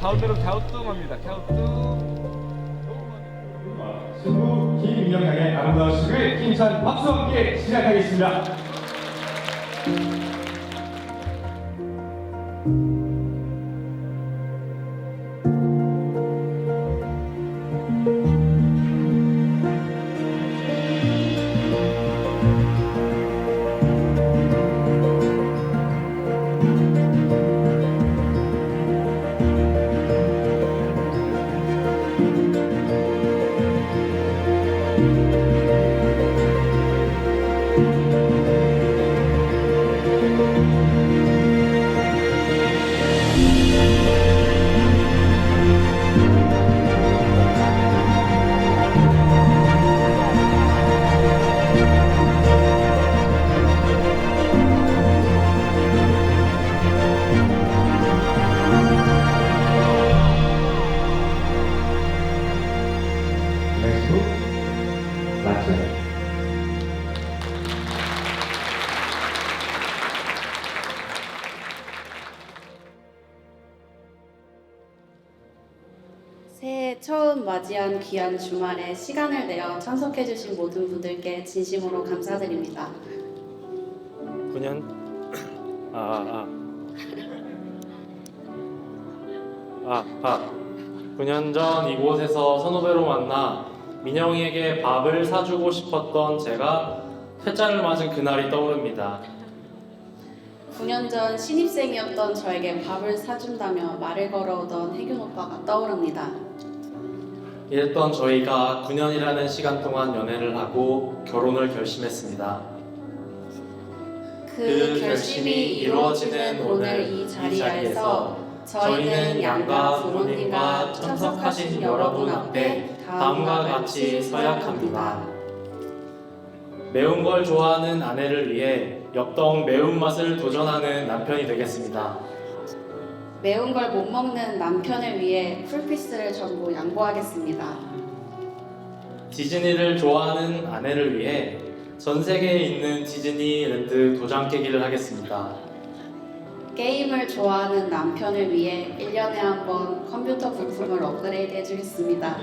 가운데로 갸우뚱합니다. 갸우뚱. 신부 김영양의 아름다운 시을 힘찬 박수 함께 시작하겠습니다. 레수 새해 처음 맞이한 귀한 주말에 시간을 내어 참석해주신 모든 분들께 진심으로 감사드립니다. 9년 아, 아, 아, 아. 9년 전 이곳에서 선후배로 만나 민영이에게 밥을 사주고 싶었던 제가 퇴짜를 맞은 그날이 떠오릅니다. 9년 전 신입생이었던 저에게 밥을 사준다며 말을 걸어오던 혜균 오빠가 떠오릅니다. 이랬던 저희가 9년이라는 시간 동안 연애를 하고 결혼을 결심했습니다. 그 결심이 이루어지는 오늘 이 자리에서 저희는 양가 부모님과 참석하신 여러분 앞에 다음과 같이 서약합니다. 매운 걸 좋아하는 아내를 위해 역동 매운맛을 도전하는 남편이 되겠습니다. 매운 걸 못 먹는 남편을 위해 풀피스를 전부 양보하겠습니다. 디즈니를 좋아하는 아내를 위해 전 세계에 있는 디즈니랜드 도장 깨기를 하겠습니다. 게임을 좋아하는 남편을 위해 1년에 한 번 컴퓨터 부품을 업그레이드 해주겠습니다.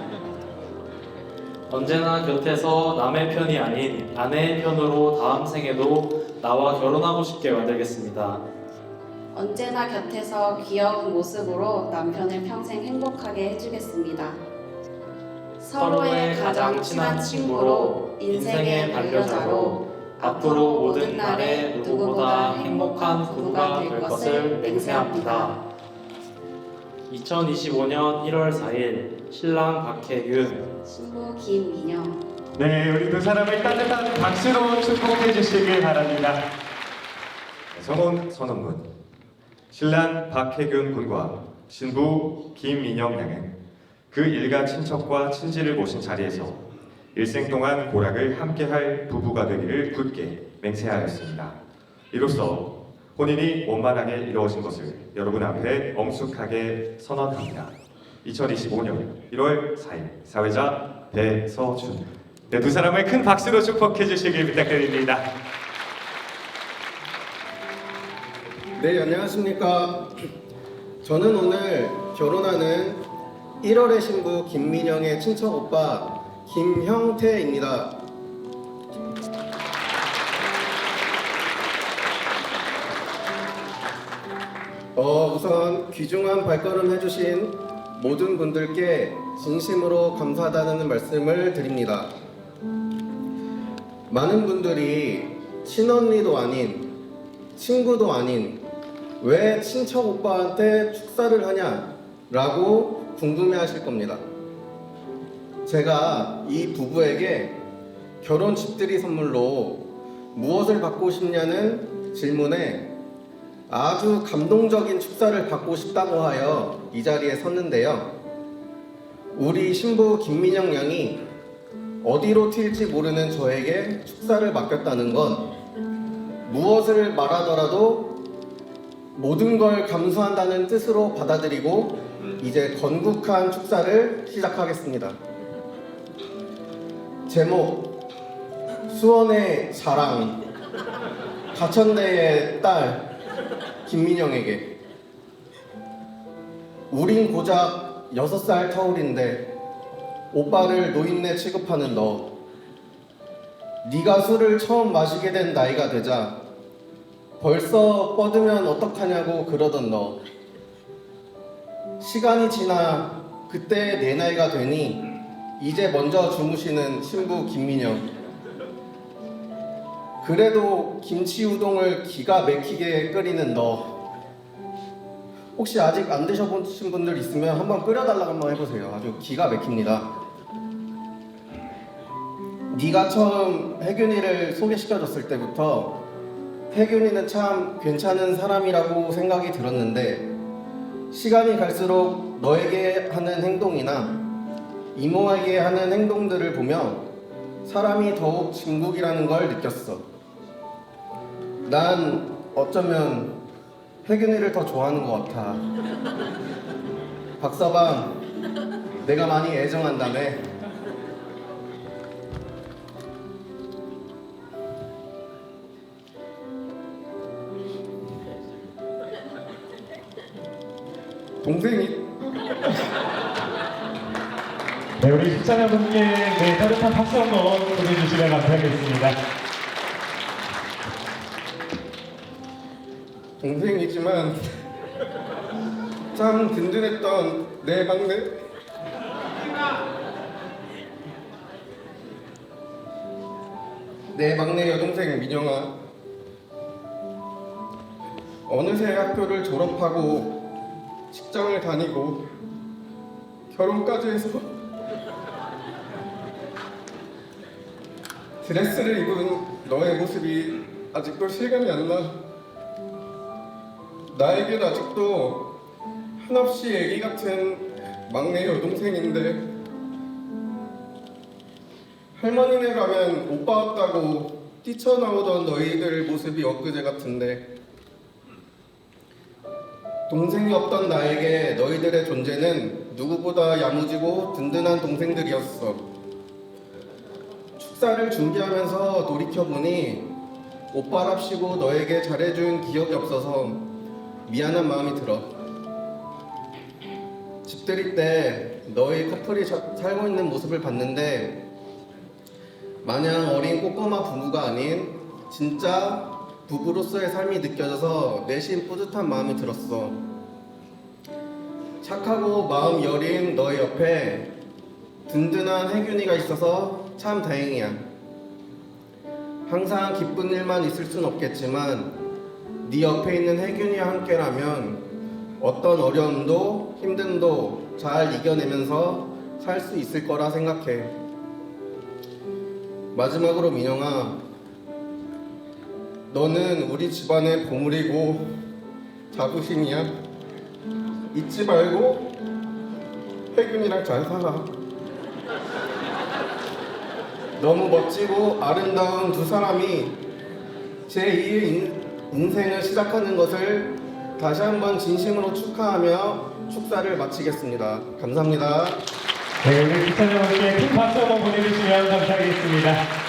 언제나 곁에서 남의 편이 아닌 아내의 편으로 다음 생에도 나와 결혼하고 싶게 만들겠습니다. 언제나 곁에서 귀여운 모습으로 남편을 평생 행복하게 해주겠습니다. 서로의 가장 친한 친구로 인생의 반려자로 앞으로 모든 날에 누구보다 행복한 부부가 될 것을 맹세합니다. 2025년 1월 4일 신랑 박혜윤 신부 김민영 네, 우리 두 사람을 따뜻한 박수로 축복해 주시길 바랍니다. 성혼 선언문 신랑 박혜균 군과 신부 김민영 양은 그 일가 친척과 친지를 모신 자리에서 일생 동안 고락을 함께할 부부가 되기를 굳게 맹세하였습니다. 이로써 혼인이 원만하게 이루어진 것을 여러분 앞에 엄숙하게 선언합니다. 2025년 1월 4일 사회자 배서준 네, 두 사람을 큰 박수로 축복해 주시길 부탁드립니다. 네, 안녕하십니까. 저는 오늘 결혼하는 1월의 신부 김민영의 친척 오빠 김형태입니다. 어, 우선 귀중한 발걸음 해주신 모든 분들께 진심으로 감사하다는 말씀을 드립니다. 많은 분들이 친언니도 아닌 친구도 아닌 왜 친척 오빠한테 축사를 하냐라고 궁금해 하실 겁니다. 제가 이 부부에게 결혼 집들이 선물로 무엇을 받고 싶냐는 질문에 아주 감동적인 축사를 받고 싶다고 하여 이 자리에 섰는데요. 우리 신부 김민영 양이 어디로 튈지 모르는 저에게 축사를 맡겼다는 건 무엇을 말하더라도 모든 걸 감수한다는 뜻으로 받아들이고 이제 건국한 축사를 시작하겠습니다. 제목 수원의 자랑 가천대의 딸 김민영에게 우린 고작 여섯 살 터울인데 오빠를 노인네 취급하는 너. 네가 술을 처음 마시게 된 나이가 되자 벌써 뻗으면 어떡하냐고 그러던 너. 시간이 지나 그때 내 나이가 되니 이제 먼저 주무시는 신부 김민영. 그래도 김치 우동을 기가 막히게 끓이는 너. 혹시 아직 안 드셔보신 분들 있으면 한번 끓여달라고 한번 해보세요. 아주 기가 막힙니다. 네가 처음 혜균이를 소개시켜줬을 때부터 혜균이는 참 괜찮은 사람이라고 생각이 들었는데 시간이 갈수록 너에게 하는 행동이나 이모에게 하는 행동들을 보며 사람이 더욱 진국이라는 걸 느꼈어. 난 어쩌면 혜균이를 더 좋아하는 것 같아. 박서방, 내가 많이 애정한다며. 동생이 네, 우리 시청자분께 네, 따뜻한 박수 한번 보내주시면 감사하겠습니다. 동생이지만 참 든든했던 내 막내 내 막내 여동생 민영아 어느새 학교를 졸업하고 직장을 다니고 결혼까지 해서 드레스를 입은 너의 모습이 아직도 실감이 안 나. 나에겐 아직도 한없이 애기 같은 막내 여동생인데 할머니네 가면 오빠 왔다고 뛰쳐나오던 너희들 모습이 엊그제 같은데 동생이 없던 나에게 너희들의 존재는 누구보다 야무지고 든든한 동생들이었어. 축사를 준비하면서 돌이켜보니 오빠랍시고 너에게 잘해준 기억이 없어서 미안한 마음이 들어. 집들이 때 너희 커플이 자- 살고 있는 모습을 봤는데 마냥 어린 꼬꼬마 부부가 아닌 진짜 부부로서의 삶이 느껴져서 내심 뿌듯한 마음이 들었어. 착하고 마음 여린 너의 옆에 든든한 혜균이가 있어서 참 다행이야. 항상 기쁜 일만 있을 순 없겠지만 네 옆에 있는 혜균이와 함께라면 어떤 어려움도 힘듦도 잘 이겨내면서 살 수 있을 거라 생각해. 마지막으로 민영아, 너는 우리 집안의 보물이고 자부심이야. 잊지 말고 혜균이랑 잘 살아. 너무 멋지고 아름다운 두 사람이 제2의 인 생을 시작하는 것을 다시 한번 진심으로 축하하며 축사를 마치겠습니다. 감사합니다. 네, 우리 시청자분께 큰 박수 한번 보내주시면 감사하겠습니다.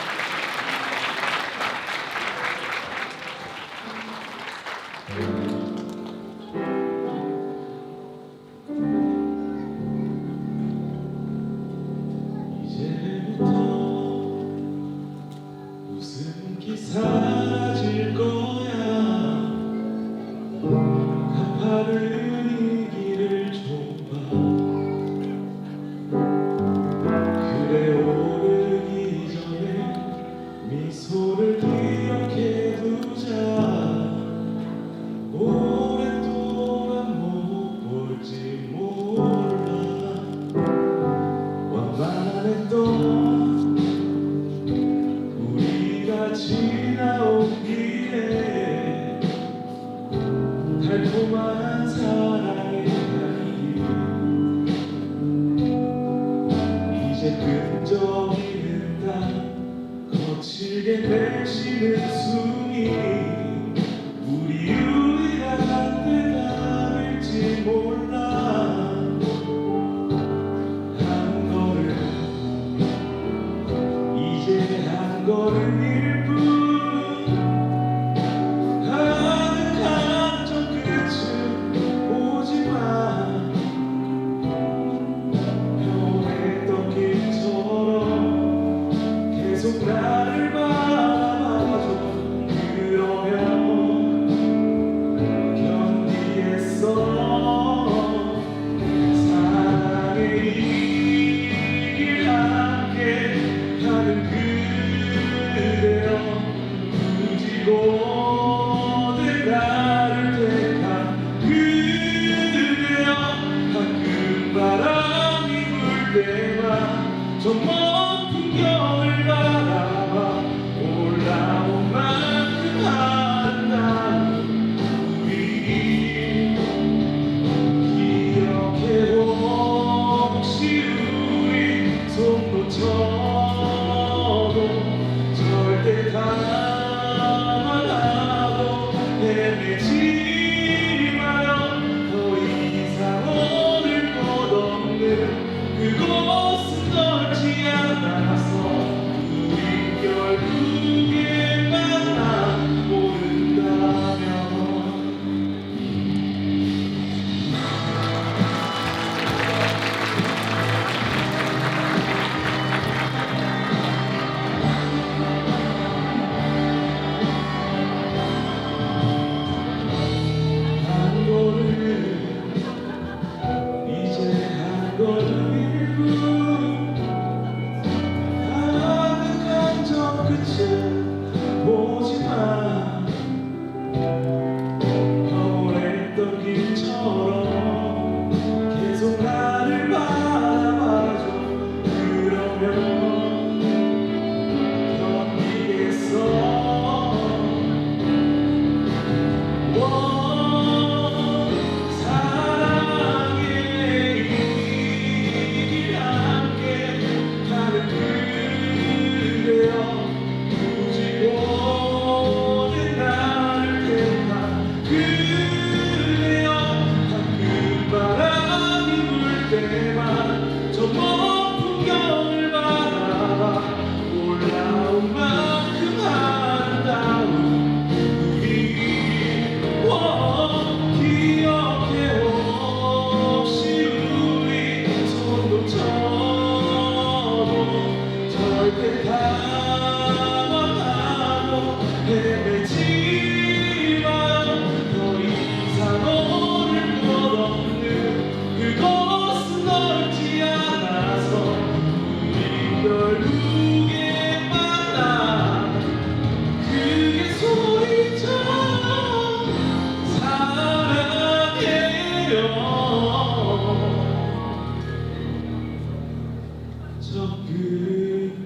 Whoa.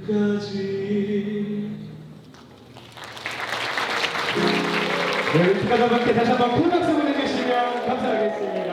끝까지 네, 축하다 함께 다시 한번 큰 박수 보내주시면 감사하겠습니다.